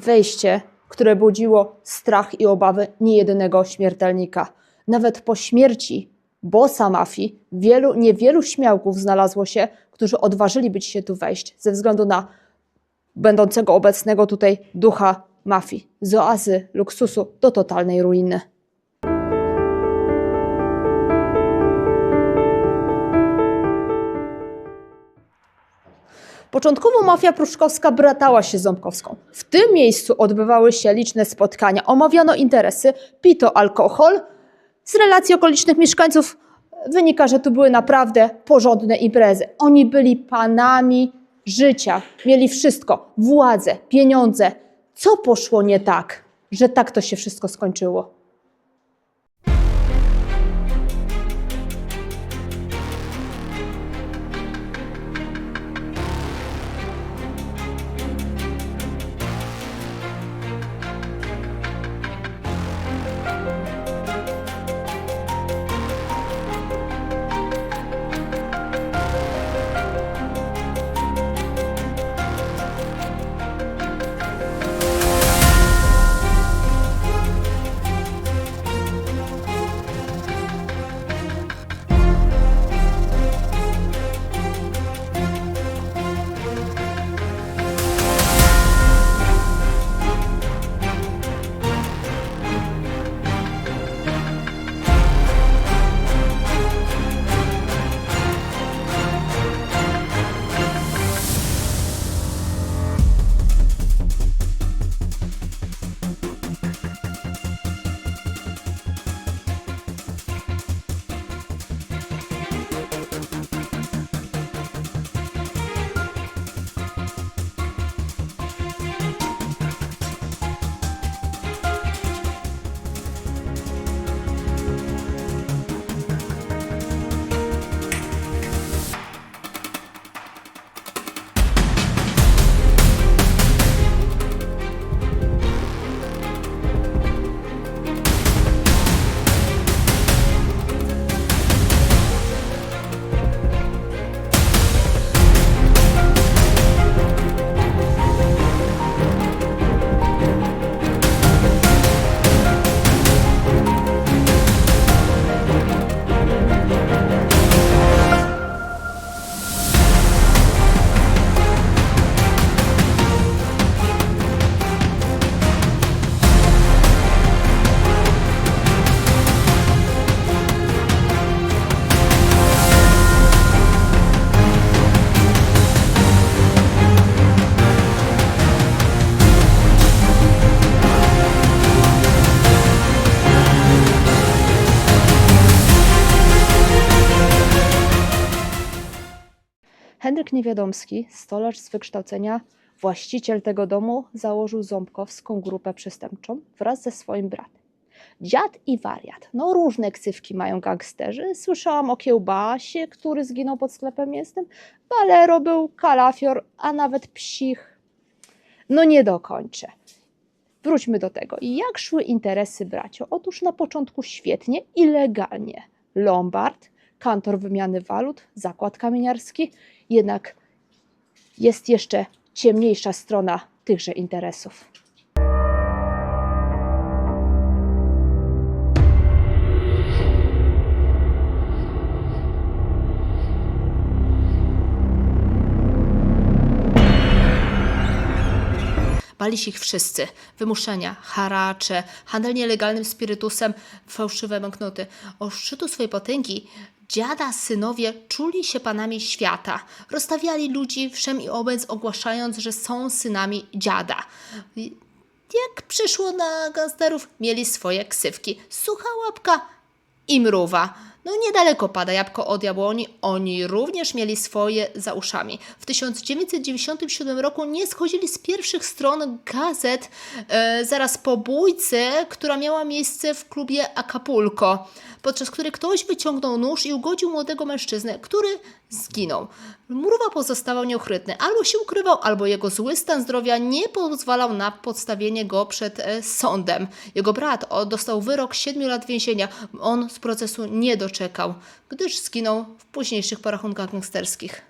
Wejście, które budziło strach i obawy niejednego śmiertelnika. Nawet po śmierci bossa mafii wielu, niewielu śmiałków znalazło się, którzy odważyliby się tu wejść ze względu na będącego obecnego tutaj ducha mafii, z oazy luksusu do totalnej ruiny. Początkowo mafia pruszkowska bratała się z Ząbkowską. W tym miejscu odbywały się liczne spotkania, omawiano interesy, pito alkohol. Z relacji okolicznych mieszkańców wynika, że tu były naprawdę porządne imprezy. Oni byli panami życia, mieli wszystko, władzę, pieniądze. Co poszło nie tak, że tak to się wszystko skończyło? Niewiadomski, stolarz z wykształcenia, właściciel tego domu, założył ząbkowską grupę przestępczą wraz ze swoim bratem. Dziad i wariat. No różne ksywki mają gangsterzy. Słyszałam o kiełbasie, który zginął pod sklepem miastem. Balero był, kalafior, a nawet psich. No nie dokończę. Wróćmy do tego. Jak szły interesy bracio? Otóż na początku świetnie i legalnie. Lombard, kantor wymiany walut, zakład kamieniarski. Jednak jest jeszcze ciemniejsza strona tychże interesów. Bali się ich wszyscy. Wymuszenia, haracze, handel nielegalnym spirytusem, fałszywe banknoty. O szczytu swojej potęgi dziada synowie czuli się panami świata. Rozstawiali ludzi wszem i obec, ogłaszając, że są synami dziada. Jak przyszło na gangsterów, mieli swoje ksywki. Sucha łapka i mruwa. No niedaleko pada jabłko od jabłoni, oni również mieli swoje za uszami. W 1997 roku nie schodzili z pierwszych stron gazet e, zaraz po bójce, która miała miejsce w klubie Acapulco, podczas której ktoś wyciągnął nóż i ugodził młodego mężczyznę, który zginął. Mruwa pozostawał nieuchwytny. Albo się ukrywał, albo jego zły stan zdrowia nie pozwalał na podstawienie go przed e, sądem. Jego brat o, dostał wyrok 7 lat więzienia. On z procesu nie doczekał, gdyż zginął w późniejszych porachunkach gangsterskich.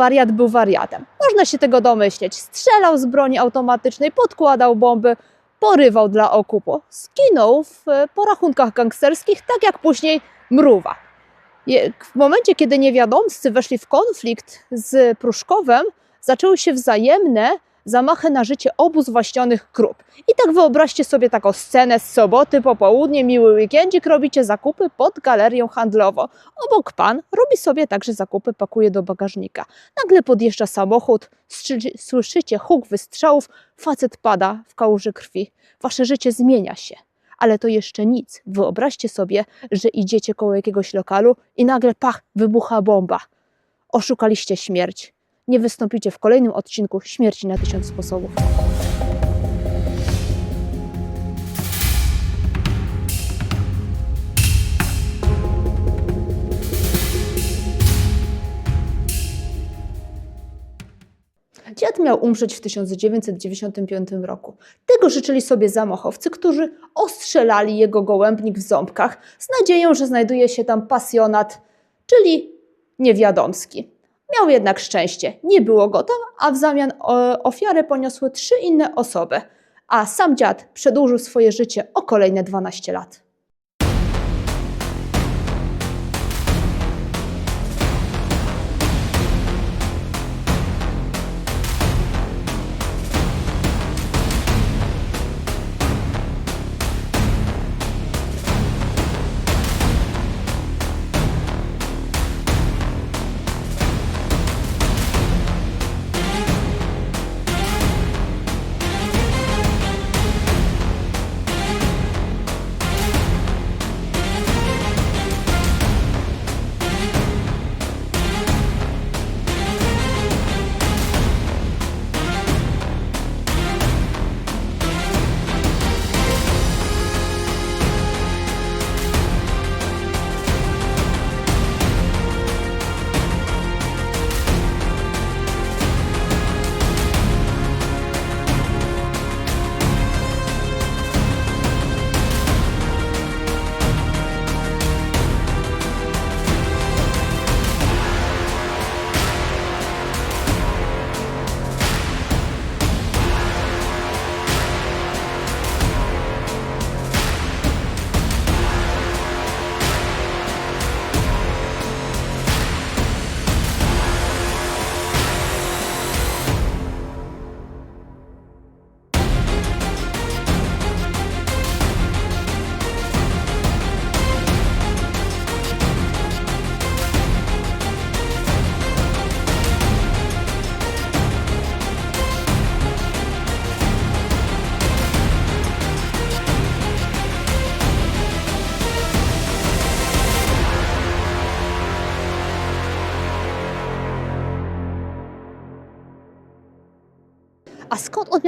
Wariat był wariatem? Można się tego domyśleć. Strzelał z broni automatycznej, podkładał bomby, porywał dla okupu. Skinął w e, porachunkach gangsterskich, tak jak później Mruwa. W momencie, kiedy niewiadomscy weszli w konflikt z Pruszkowem, zaczęły się wzajemne zamachy na życie obu zwaśnionych grup. I tak wyobraźcie sobie taką scenę z soboty, popołudnie, miły weekendzik, robicie zakupy pod galerią handlową. Obok pan robi sobie także zakupy, pakuje do bagażnika. Nagle podjeżdża samochód, słyszycie huk wystrzałów, facet pada w kałuży krwi. Wasze życie zmienia się. Ale to jeszcze nic. Wyobraźcie sobie, że idziecie koło jakiegoś lokalu i nagle pach, wybucha bomba. Oszukaliście śmierć. Nie wystąpicie w kolejnym odcinku Śmierci na tysiąc sposobów. Dziad miał umrzeć w 1995 roku. Tego życzyli sobie zamachowcy, którzy ostrzelali jego gołębnik w ząbkach z nadzieją, że znajduje się tam pasjonat, czyli niewiadomski. Miał jednak szczęście, nie było go a w zamian o, ofiarę poniosły trzy inne osoby, a sam dziad przedłużył swoje życie o kolejne 12 lat.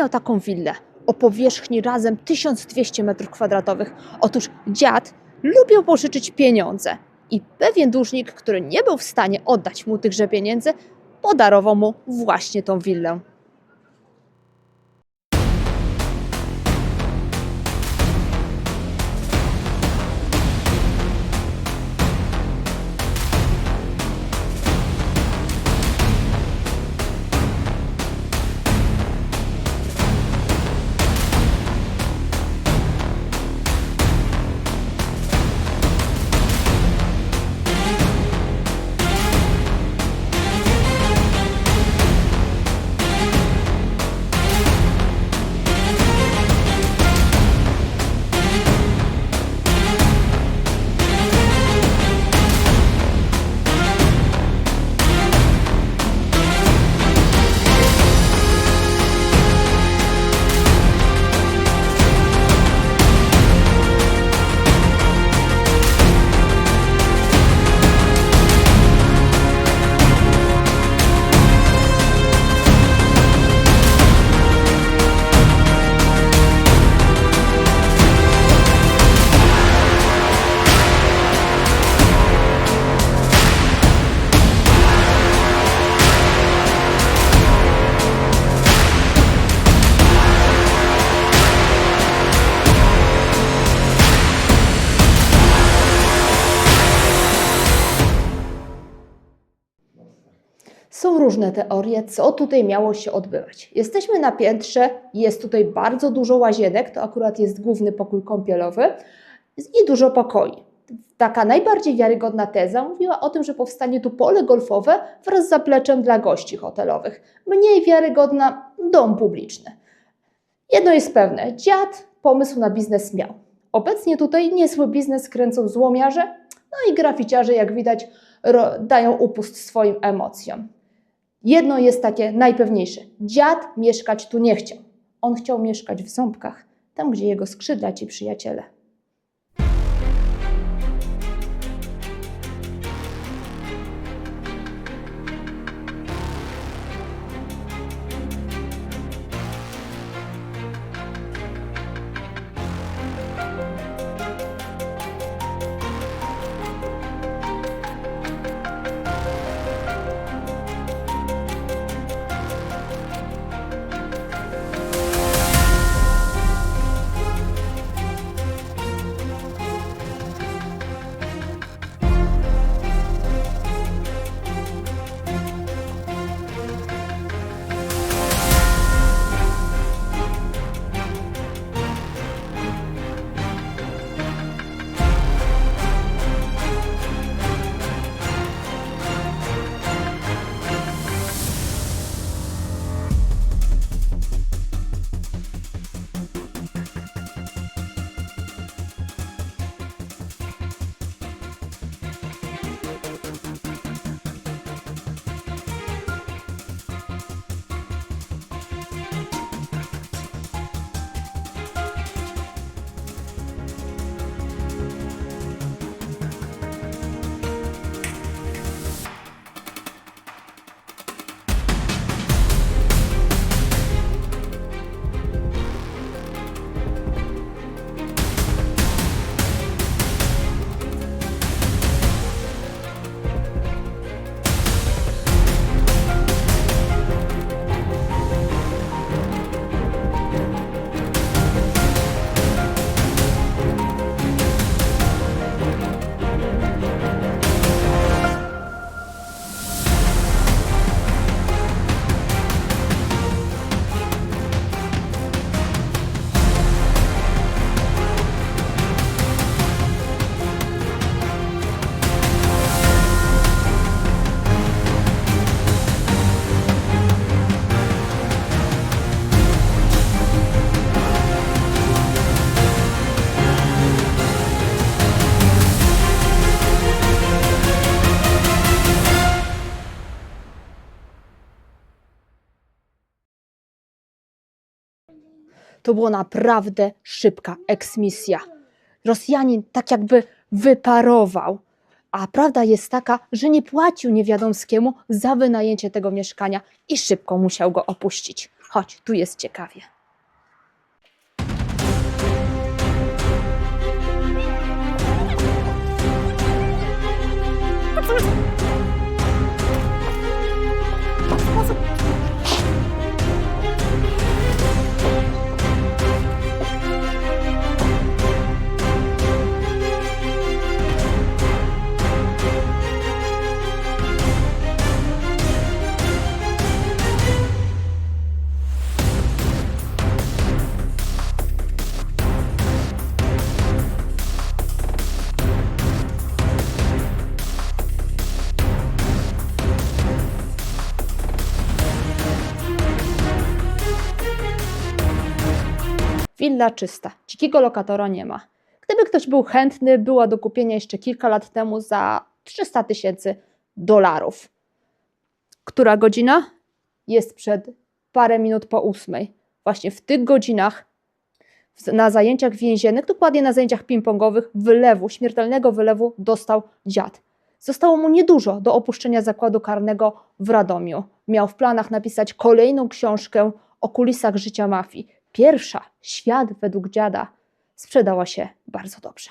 Miał taką willę? O powierzchni razem 1200 m2. Otóż dziad lubił pożyczyć pieniądze i pewien dłużnik, który nie był w stanie oddać mu tychże pieniędzy, podarował mu właśnie tą willę. Są różne teorie, co tutaj miało się odbywać. Jesteśmy na piętrze, jest tutaj bardzo dużo łazienek, to akurat jest główny pokój kąpielowy i dużo pokoi. Taka najbardziej wiarygodna teza mówiła o tym, że powstanie tu pole golfowe wraz z zapleczem dla gości hotelowych. Mniej wiarygodna dom publiczny. Jedno jest pewne, dziad pomysł na biznes miał. Obecnie tutaj niezły biznes kręcą złomiarze, no i graficiarze, jak widać, dają upust swoim emocjom. Jedno jest takie najpewniejsze. Dziad mieszkać tu nie chciał. On chciał mieszkać w ząbkach, tam gdzie jego skrzydlaci przyjaciele. To była naprawdę szybka eksmisja. Rosjanin tak jakby wyparował. A prawda jest taka, że nie płacił niewiadomskiemu za wynajęcie tego mieszkania i szybko musiał go opuścić. Chodź, tu jest ciekawie. Willa czysta, dzikiego lokatora nie ma. Gdyby ktoś był chętny, była do kupienia jeszcze kilka lat temu za 300 tysięcy dolarów. Która godzina? Jest przed parę minut po ósmej. Właśnie w tych godzinach na zajęciach więziennych, dokładnie na zajęciach ping-pongowych, wylewu, śmiertelnego wylewu dostał dziad. Zostało mu niedużo do opuszczenia zakładu karnego w Radomiu. Miał w planach napisać kolejną książkę o kulisach życia mafii. Pierwsza, Świat według dziada, sprzedała się bardzo dobrze.